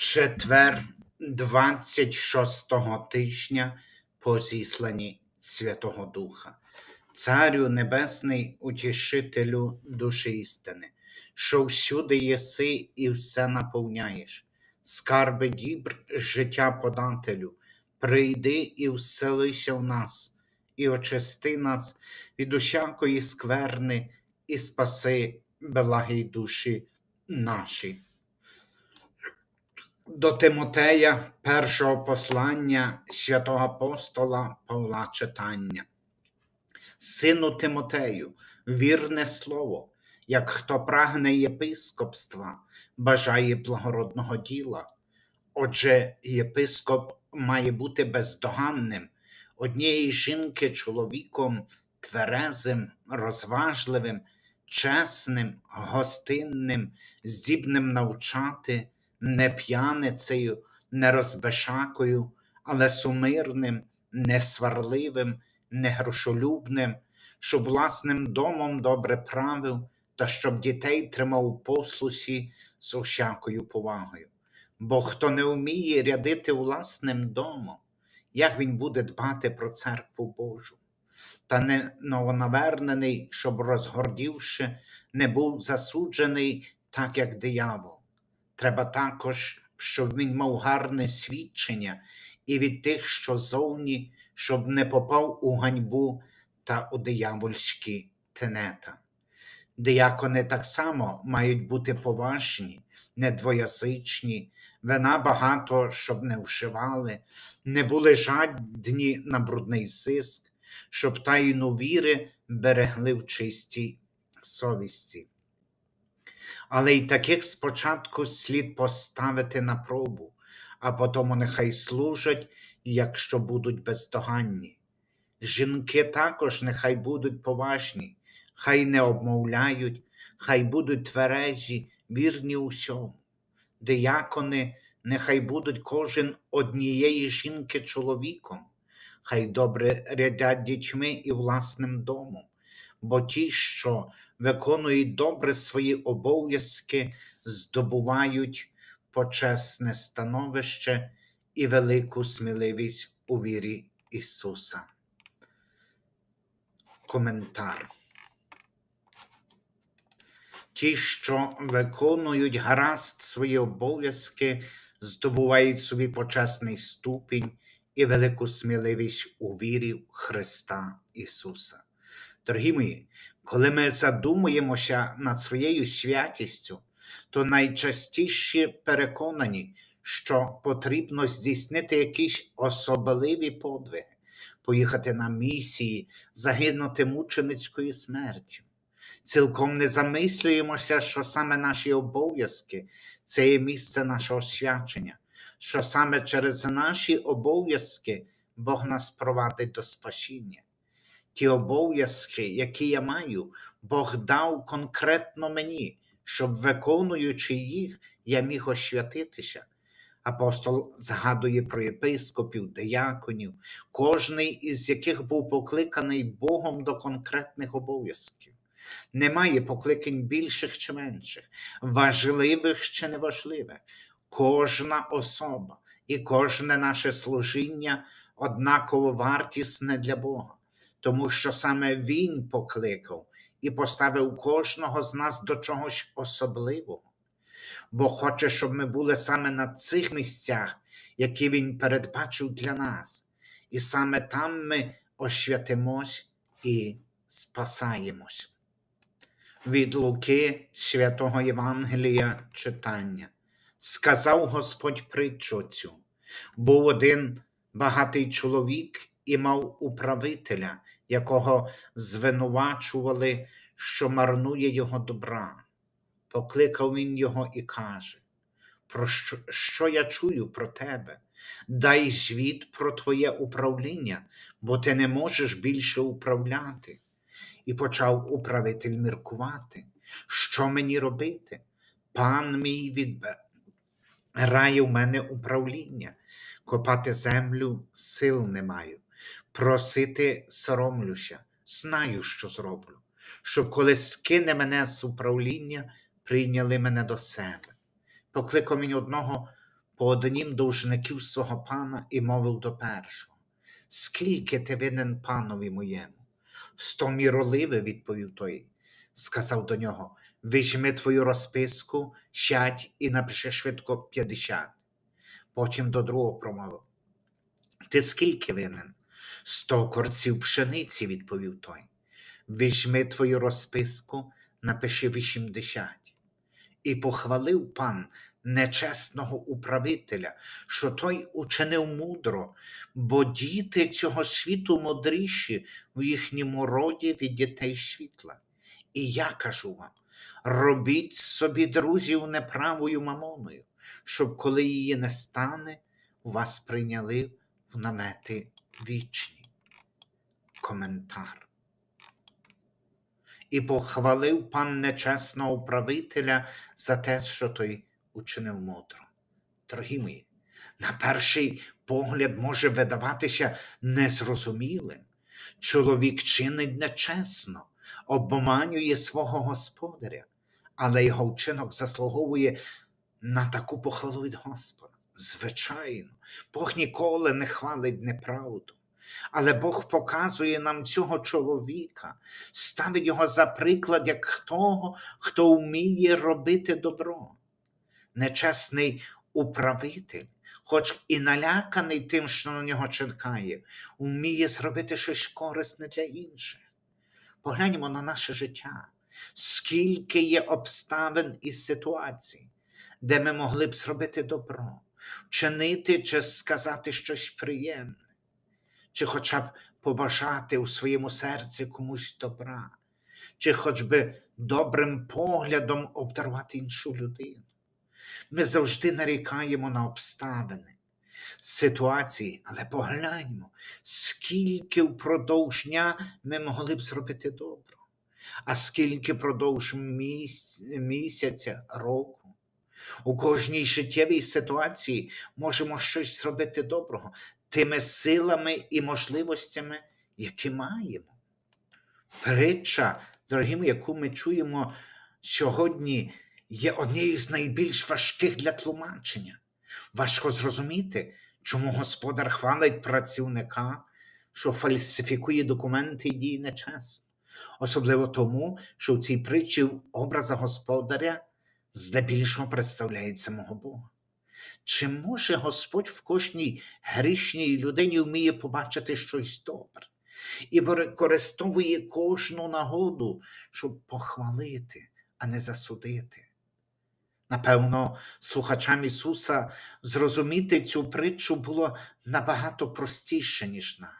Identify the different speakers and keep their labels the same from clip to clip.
Speaker 1: Четвер 26-го тижня по зісланні Святого Духа, Царю Небесний, утішителю душі істини, що всюди єси і все наповняєш, скарби дібр життя подателю, прийди і вселися в нас, і очисти нас від усякої скверни, і спаси благі душі наші. До Тимотея першого послання святого апостола Павла читання. Сину Тимотею, вірне слово, як хто прагне єпископства, бажає благородного діла. Отже, єпископ має бути бездоганним, однієї жінки чоловіком, тверезим, розважливим, чесним, гостинним, здібним навчати, не п'яницею, не розбешакою, але сумирним, несварливим, негрошолюбним, щоб власним домом добре правив, та щоб дітей тримав у послусі з усякою повагою. Бо хто не вміє рядити власним домом, як він буде дбати про церкву Божу? Та не новонавернений, щоб, розгордівши, не був засуджений, так як диявол. Треба також, щоб він мав гарне свідчення і від тих, що зовні, щоб не попав у ганьбу та у диявольські тенета. Диякони так само мають бути поважні, недвоязичні, вина багато, щоб не вшивали, не були жадні на брудний зиск, щоб тайну віри берегли в чистій совісті. Але й таких спочатку слід поставити на пробу, а потому нехай служать, якщо будуть бездоганні. Жінки також нехай будуть поважні, хай не обмовляють, хай будуть тверезі, вірні усьому. Диякони нехай будуть кожен однієї жінки чоловіком, хай добре рядять дітьми і власним домом, бо ті, що виконують добре свої обов'язки, здобувають почесне становище і велику сміливість у вірі Ісуса. Коментар. Ті, що виконують гаразд свої обов'язки, здобувають собі почесний ступінь і велику сміливість у вірі Христа Ісуса. Дорогі мої, коли ми задумуємося над своєю святістю, то найчастіше переконані, що потрібно здійснити якісь особливі подвиги, поїхати на місії, загинути мученицькою смертю. Цілком не замислюємося, що саме наші обов'язки це є місце нашого свячення, що саме через наші обов'язки Бог нас провадить до спасіння. Ті обов'язки, які я маю, Бог дав конкретно мені, щоб, виконуючи їх, я міг освятитися. Апостол згадує про єпископів, дияконів, кожний із яких був покликаний Богом до конкретних обов'язків. Немає покликань більших чи менших, важливих чи неважливих. Кожна особа і кожне наше служіння однаково вартісне для Бога, тому що саме Він покликав і поставив кожного з нас до чогось особливого, бо хоче, щоб ми були саме на цих місцях, які Він передбачив для нас, і саме там ми освятимось і спасаємось. Від Луки святого Євангелія читання. Сказав Господь притчу цю. Був один багатий чоловік і мав управителя, якого звинувачували, що марнує його добра. Покликав він його і каже: Про що, що я чую про тебе? Дай звіт про твоє управління, бо ти не можеш більше управляти. І почав управитель міркувати, що мені робити? Пан мій відбирає в мене управління, копати землю сил не маю, просити соромлюся, знаю, що зроблю, щоб коли скине мене з управління, прийняли мене до себе. Покликав він одного по однім довжників свого пана і мовив до першого: Скільки ти винен панові моєму? Сто міроливе, відповів той. Сказав до нього: Візьми твою розписку, сядь і напиши швидко п'ятдесят. Потім до другого промовив. Ти скільки винен? Сто корців пшениці, відповів той. Візьми твою розписку, напиши вісімдесят. І похвалив пан нечесного управителя, що той учинив мудро, бо діти цього світу мудріші в їхньому роді від дітей світла. І я кажу вам: робіть собі друзів неправою мамоною, щоб коли її не стане, вас прийняли в намети вічні. Коментар. І похвалив пан нечесного управителя за те, що той учинив мудро. Дорогі мої, на перший погляд може видаватися незрозумілим. Чоловік чинить нечесно, обманює свого господаря, але його вчинок заслуговує на таку похвалу від Господа. Звичайно, Бог ніколи не хвалить неправду. Але Бог показує нам цього чоловіка, ставить його за приклад як того, хто вміє робити добро. Нечесний управитель, хоч і наляканий тим, що на нього чекає, вміє зробити щось корисне для інших. Погляньмо на наше життя, скільки є обставин і ситуацій, де ми могли б зробити добро, вчинити чи сказати щось приємне, чи хоча б побажати у своєму серці комусь добра, чи хоч би добрим поглядом обдарувати іншу людину. Ми завжди нарікаємо на обставини, ситуації, але погляньмо, скільки впродовж дня ми могли б зробити добро, а скільки впродовж місяця, року. У кожній життєвій ситуації можемо щось зробити доброго тими силами і можливостями, які маємо. Притча, дорогі яку ми чуємо сьогодні, є однією з найбільш важких для тлумачення. Важко зрозуміти, чому господар хвалить працівника, що фальсифікує документи і діє нечесно. Особливо тому, що в цій притчі образа господаря здебільшого представляє самого Бога. Чи може Господь в кожній грішній людині вміє побачити щось добре і використовує кожну нагоду, щоб похвалити, а не засудити? Напевно, слухачам Ісуса зрозуміти цю притчу було набагато простіше, ніж нам.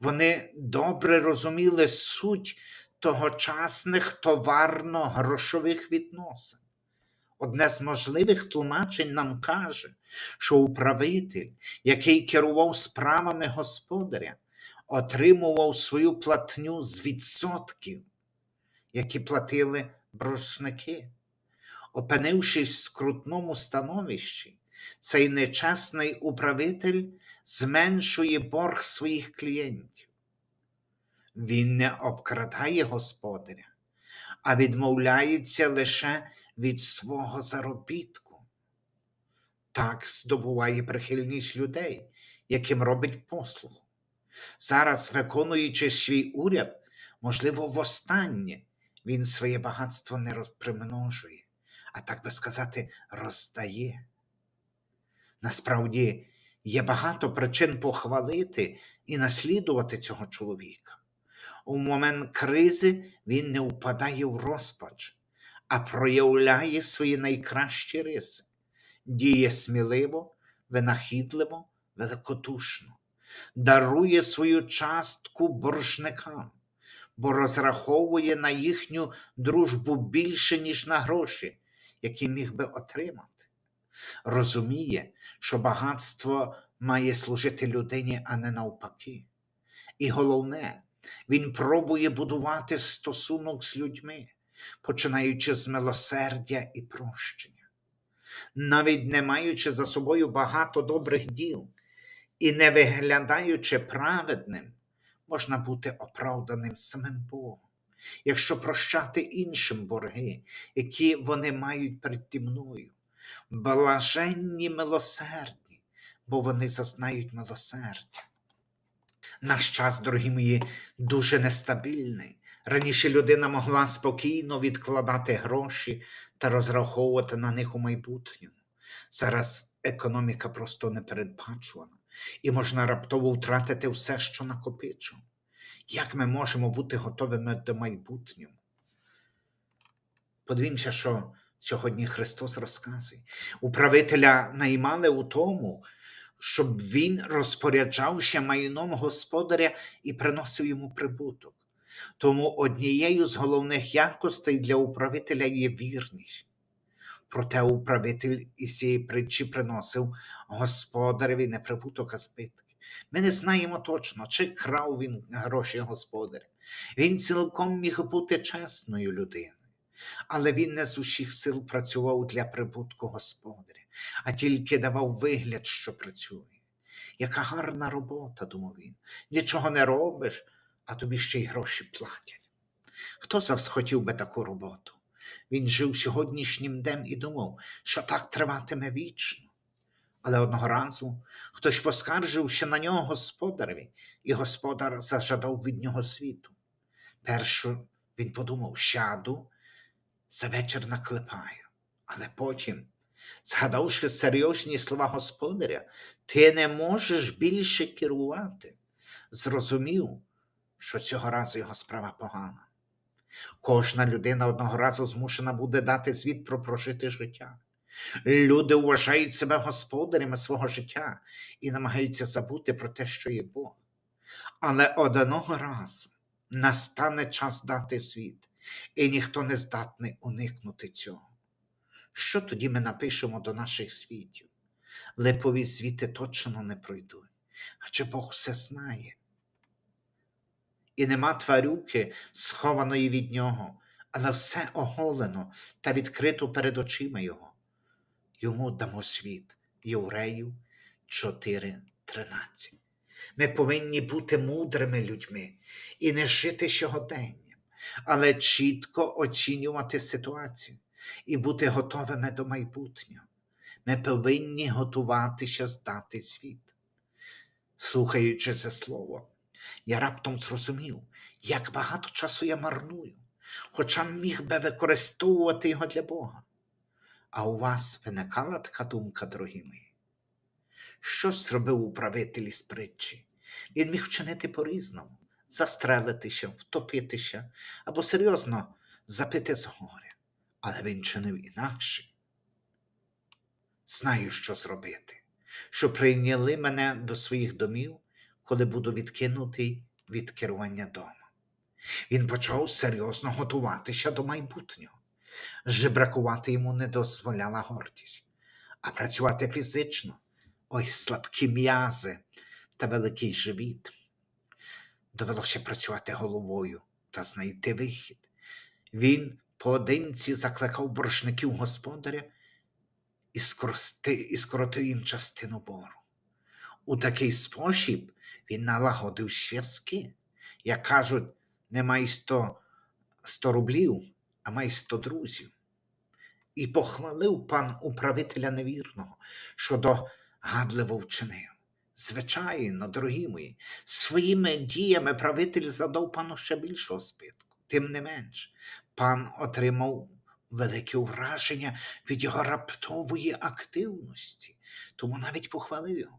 Speaker 1: Вони добре розуміли суть тогочасних товарно-грошових відносин. Одне з можливих тлумачень нам каже, що управитель, який керував справами господаря, отримував свою платню з відсотків, які платили боржники. Опинившись в скрутному становищі, цей нечесний управитель зменшує борг своїх клієнтів. Він не обкрадає господаря, а відмовляється лише від свого заробітку. Так здобуває прихильність людей, яким робить послугу. Зараз, виконуючи свій уряд, можливо, востаннє він своє багатство не розпримножує, а так би сказати, роздає. Насправді є багато причин похвалити і наслідувати цього чоловіка. У момент кризи він не впадає в розпач, а проявляє свої найкращі риси, діє сміливо, винахідливо, великодушно, дарує свою частку боржникам, бо розраховує на їхню дружбу більше, ніж на гроші, які міг би отримати. Розуміє, що багатство має служити людині, а не навпаки. І головне, він пробує будувати стосунок з людьми, починаючи з милосердя і прощення. Навіть не маючи за собою багато добрих діл і не виглядаючи праведним, можна бути оправданим самим Богом, якщо прощати іншим борги, які вони мають переді мною, Блаженні милосердні, бо вони зазнають милосердя. Наш час, дорогі мої, дуже нестабільний. Раніше людина могла спокійно відкладати гроші та розраховувати на них у майбутньому. Зараз економіка просто непередбачувана, і можна раптово втратити все, що накопичив. Як ми можемо бути готовими до майбутнього? Подивімося, що сьогодні Христос розказує. Управителя наймали у тому, щоб він розпоряджався майном господаря і приносив йому прибуток. Тому однією з головних якостей для управителя є вірність. Проте управитель із цієї притчі приносив господареві не прибуток, а збитки. Ми не знаємо точно, чи крав він гроші господаря. Він цілком міг бути чесною людиною, але він не з усіх сил працював для прибутку господаря, а тільки давав вигляд, що працює. Яка гарна робота, думав він. Нічого не робиш, а тобі ще й гроші платять. Хто завсхотів би таку роботу? Він жив сьогоднішнім днем і думав, що так триватиме вічно. Але одного разу хтось поскаржився на нього господареві, і господар зажадав від нього світу. Першу він подумав, сяду, за вечір наклепаю, але потім, згадавши серйозні слова господаря, ти не можеш більше керувати, зрозумів, що цього разу його справа погана. Кожна людина одного разу змушена буде дати звіт про прожите життя. Люди вважають себе господарями свого життя і намагаються забути про те, що є Бог. Але одного разу настане час дати звіт, і ніхто не здатний уникнути цього. Що тоді ми напишемо до наших світів? Липові звіти точно не пройдуть, адже Бог все знає і нема тварюки, схованої від нього, але все оголено та відкрито перед очима його. Йому дамо світ, Євреїв 4.13. Ми повинні бути мудрими людьми і не жити сьогоденням, але чітко оцінювати ситуацію і бути готовими до майбутнього. Ми повинні готуватися здати світ. Слухаючи це слово, я раптом зрозумів, як багато часу я марную, хоча міг би використовувати його для Бога. А у вас виникала така думка, дорогі мої? Що ж зробив управитель із притчі? Він міг вчинити по-різному, застрелитися, втопитися або серйозно запити з горя. Але він чинив інакше. Знаю, що зробити, що прийняли мене до своїх домів коли буду відкинутий від керування домом. Він почав серйозно готуватися до майбутнього. Жебракувати йому не дозволяла гордість, а працювати фізично ой слабкі м'язи та великий живіт. Довелося працювати головою та знайти вихід. Він поодинці закликав боржників господаря і скоротив їм частину бору. У такий спосіб він налагодив зв'язки. Як кажуть, не май сто, сто рублів, а май сто друзів. І похвалив пан управителя невірного, що догадливо вчинив. Звичайно, дорогі мої, своїми діями правитель задав пану ще більшого спитку. Тим не менш, пан отримав велике враження від його раптової активності, тому навіть похвалив його.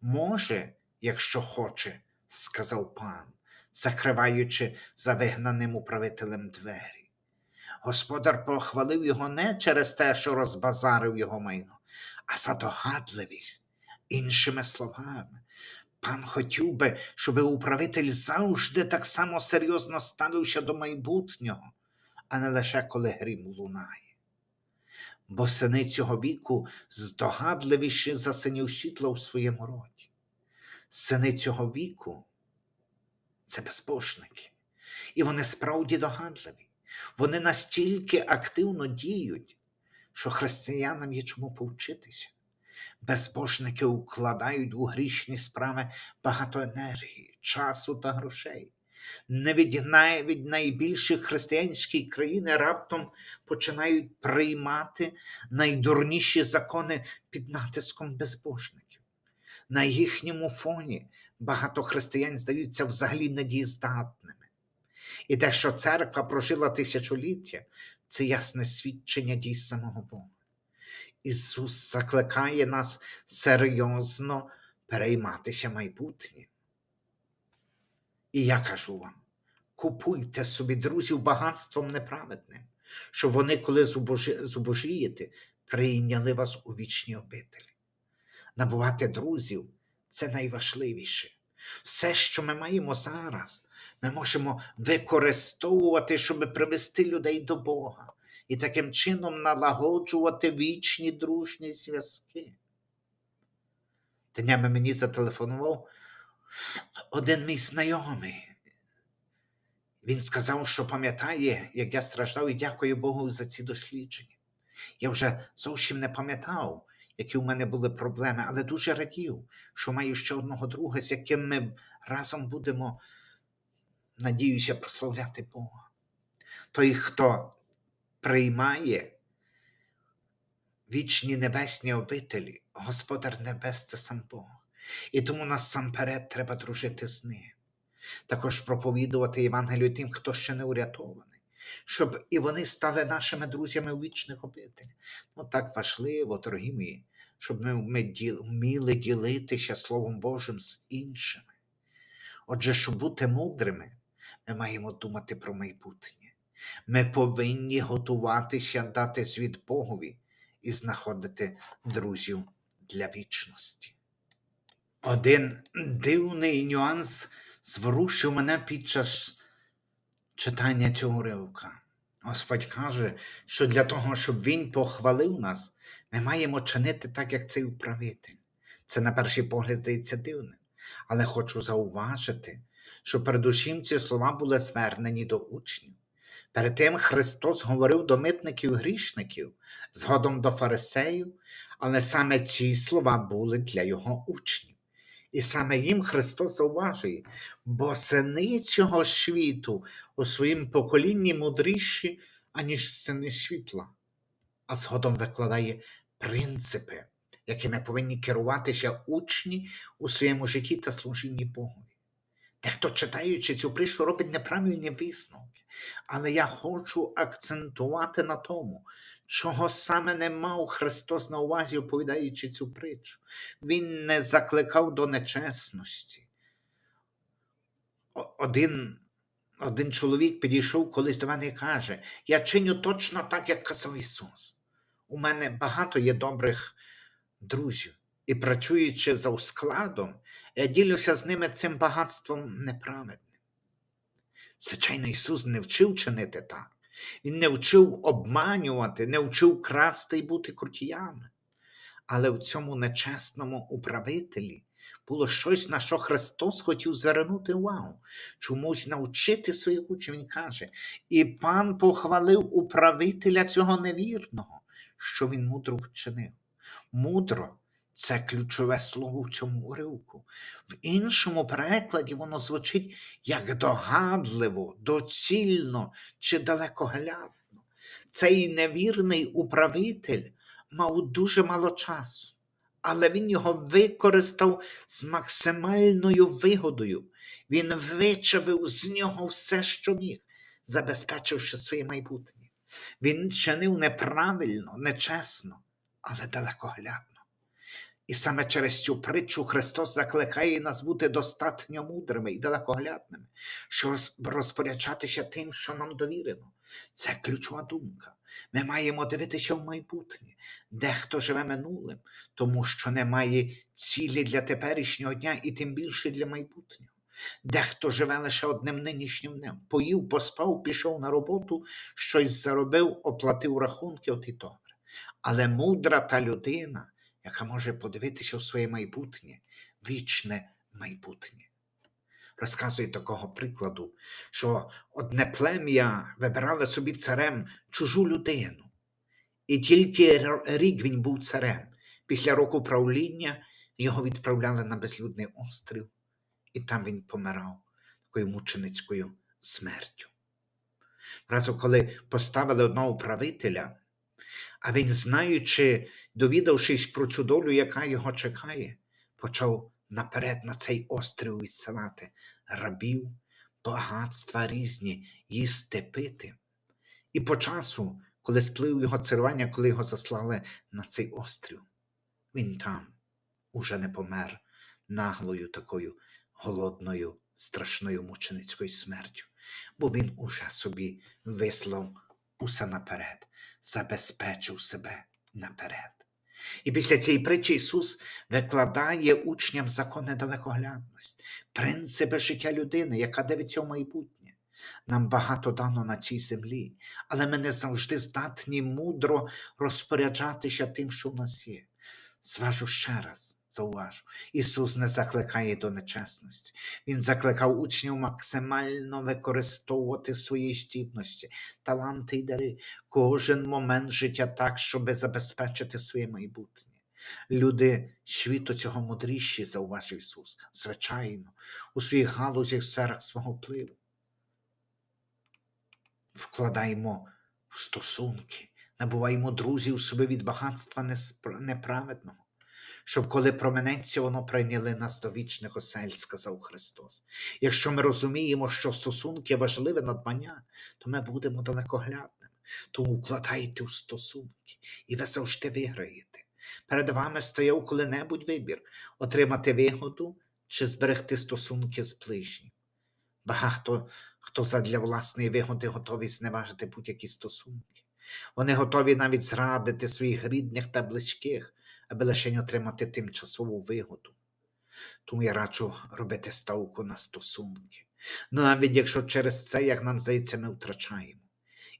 Speaker 1: Може, якщо хоче, сказав пан, закриваючи за вигнаним управителем двері. Господар похвалив його не через те, що розбазарив його майно, а за догадливість. Іншими словами, пан хотів би, щоб управитель завжди так само серйозно ставився до майбутнього, а не лише коли грім лунає. Бо сини цього віку здогадливіші за синів світла у своєму роді. Сини цього віку це безбожники, і вони справді догадливі. Вони настільки активно діють, що християнам є чому повчитися. Безбожники укладають у грішні справи багато енергії, часу та грошей. Навіть навіть найбільші християнські країни раптом починають приймати найдурніші закони під натиском безбожників. На їхньому фоні багато християн здаються взагалі недієздатними. І те, що церква прожила тисячоліття, це ясне свідчення дій самого Бога. Ісус закликає нас серйозно перейматися майбутнім. І я кажу вам: купуйте собі друзів багатством неправедним, щоб вони, коли зубожі- зубожієте, прийняли вас у вічні обителі. Набувати друзів це найважливіше. Все, що ми маємо зараз, ми можемо використовувати, щоб привести людей до Бога і таким чином налагоджувати вічні дружні зв'язки. Днями мені зателефонував один мій знайомий. Він сказав, що пам'ятає, як я страждав, і дякую Богу за ці дослідження. Я вже зовсім не пам'ятав, які у мене були проблеми, але дуже радів, що маю ще одного друга, з яким ми разом будемо, надіюся, прославляти Бога. Той, хто приймає вічні небесні обителі, Господар Небес це сам Бог. І тому насамперед треба дружити з ним. Також проповідувати Євангелію тим, хто ще не урятований, щоб і вони стали нашими друзями у вічних обителях. Ну так важливо, дорогі мої, щоб ми, вміли ділитися Словом Божим з іншими. Отже, щоб бути мудрими, ми маємо думати про майбутнє. Ми повинні готуватися дати звіт Богові і знаходити друзів для вічності. Один дивний нюанс зворушив мене під час читання цього ривка. Господь каже, що для того, щоб Він похвалив нас, ми маємо чинити так, як цей управитель. Це на перший погляд здається дивним, але хочу зауважити, що передусім ці слова були звернені до учнів. Перед тим Христос говорив до митників грішників, згодом до фарисеїв, але саме ці слова були для його учнів. І саме їм Христос зауважує, бо сини цього світу у своїм поколінні мудріші, аніж сини світла, а згодом викладає принципи, якими повинні керуватися учні у своєму житті та служінні Богові. Дехто, читаючи цю притчу, робить неправильні висновки, але я хочу акцентувати на тому, чого саме не мав Христос на увазі, оповідаючи цю притчу. Він не закликав до нечесності. Один, один чоловік підійшов колись до мене і каже: Я чиню точно так, як казав Ісус. У мене багато є добрих друзів, і працюючи за складом, я ділюся з ними цим багатством неправедним. Звичайно, Ісус не вчив чинити так. Він не вчив обманювати, не вчив красти і бути крутіями. Але в цьому нечесному управителі було щось, на що Христос хотів звернути увагу, чомусь навчити своїх учнів. Він каже, і пан похвалив управителя цього невірного, що він мудро вчинив. Мудро це ключове слово в цьому уривку. В іншому перекладі воно звучить як догадливо, доцільно чи далекоглядно. Цей невірний управитель мав дуже мало часу, але він його використав з максимальною вигодою. Він вичавив з нього все, що міг, забезпечивши своє майбутнє. Він чинив неправильно, нечесно, але далекоглядно. І саме через цю притчу Христос закликає нас бути достатньо мудрими і далекоглядними, щоб розпоряджатися тим, що нам довірено. Це ключова думка. Ми маємо дивитися в майбутнє. Дехто живе минулим, тому що немає цілі для теперішнього дня і тим більше для майбутнього. Дехто живе лише одним нинішнім днем. Поїв, поспав, пішов на роботу, щось заробив, оплатив рахунки, от і добре. Але мудра та людина, яка може подивитися у своє майбутнє, вічне майбутнє. Розказує такого прикладу, що одне плем'я вибирало собі царем чужу людину. І тільки рік він був царем. Після року правління його відправляли на безлюдний острів, і там він помирав. такою мученицькою смертю. Разу, коли поставили одного правителя, а він, знаючи, довідавшись про цю долю, яка його чекає, почав наперед на цей острів відсилати рабів, багатства різні, їсти пити. І по часу, коли сплив його царювання, коли його заслали на цей острів, він там уже не помер наглою такою голодною, страшною мученицькою смертю, бо він уже собі вислав усе наперед, забезпечив себе наперед. І після цієї притчі Ісус викладає учням закони недалекоглядність, принципи життя людини, яка дивиться в майбутнє. Нам багато дано на цій землі, але ми не завжди здатні мудро розпоряджатися тим, що в нас є. Зважу ще раз, зауважу, Ісус не закликає до нечесності. Він закликав учнів максимально використовувати свої здібності, таланти й дари, кожен момент життя так, щоб забезпечити своє майбутнє. Люди світу цього мудріші, зауважив Ісус, звичайно, у своїх галузях, сферах свого впливу. Вкладаємо в стосунки, набуваємо друзів собі від багатства неправедного, щоб коли променеться, воно прийняли нас до вічних осель, сказав Христос. Якщо ми розуміємо, що стосунки важливе надбання, то ми будемо далекоглядними. Тому вкладайте у стосунки, і ви завжди виграєте. Перед вами стояв коли-небудь вибір отримати вигоду чи зберегти стосунки з ближнім. Багато хто задля власної вигоди готові зневажити будь-які стосунки. Вони готові навіть зрадити своїх рідних та близьких, аби лише отримати тимчасову вигоду. Тому я раджу робити ставку на стосунки. Ну, навіть якщо через це, як нам здається, ми втрачаємо,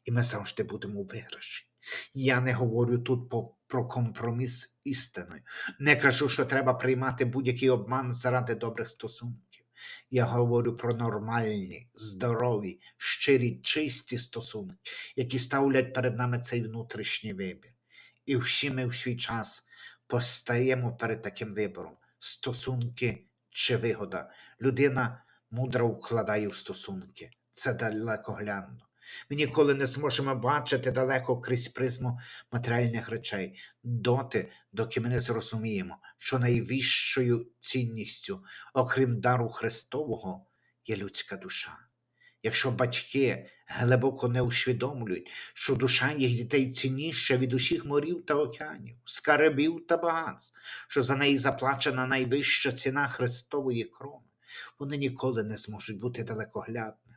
Speaker 1: і ми завжди будемо у виграші. Я не говорю тут про компроміс з істиною. Не кажу, що треба приймати будь-який обман заради добрих стосунків. Я говорю про нормальні, здорові, щирі, чисті стосунки, які ставлять перед нами цей внутрішній вибір. І всі ми в свій час постаємо перед таким вибором: стосунки чи вигода. Людина мудро вкладає в стосунки. Це далекоглядно. Ми ніколи не зможемо бачити далеко крізь призму матеріальних речей, доти, доки ми не зрозуміємо, що найвищою цінністю, окрім дару Христового, є людська душа. Якщо батьки глибоко не усвідомлюють, що душа їх дітей цінніша від усіх морів та океанів, скарбів та багатств, що за неї заплачена найвища ціна Христової крови, вони ніколи не зможуть бути далекоглядними.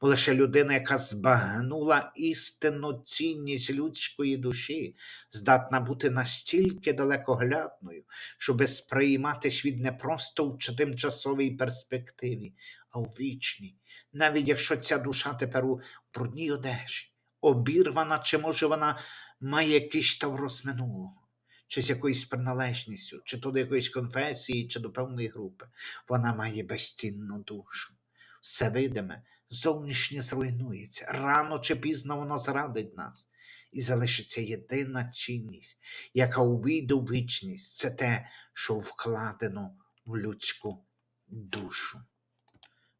Speaker 1: Бо лише людина, яка збагнула істинну цінність людської душі, здатна бути настільки далекоглядною, щоб сприймати світ не просто в тимчасовій перспективі, а у вічній. Навіть якщо ця душа тепер у брудній одежі, обірвана, чи може вона має якийсь таврос минулого, чи з якоюсь приналежністю, чи то до якоїсь конфесії, чи до певної групи, вона має безцінну душу. Все видиме, зовнішнє зруйнується, рано чи пізно воно зрадить нас. І залишиться єдина цінність, яка увійде у вічність, це те, що вкладено в людську душу.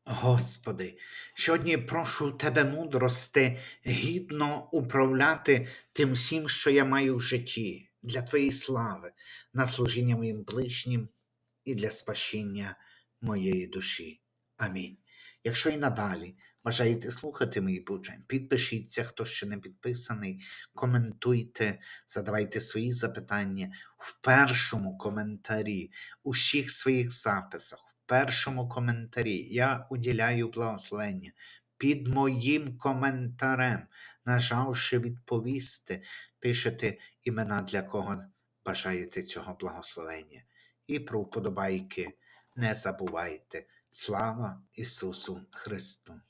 Speaker 1: Господи, сьогодні прошу Тебе мудрости гідно управляти тим всім, що я маю в житті, для Твоєї слави, на служіння моїм ближнім і для спасіння моєї душі. Амінь. Якщо і надалі бажаєте слухати мої повчання, підпишіться, хто ще не підписаний, коментуйте, задавайте свої запитання в першому коментарі, у всіх своїх записах, першому коментарі. Я уділяю благословення. Під моїм коментарем, нажавши відповісти, пишете імена, для кого бажаєте цього благословення. І про вподобайки не забувайте. Слава Ісусу Христу!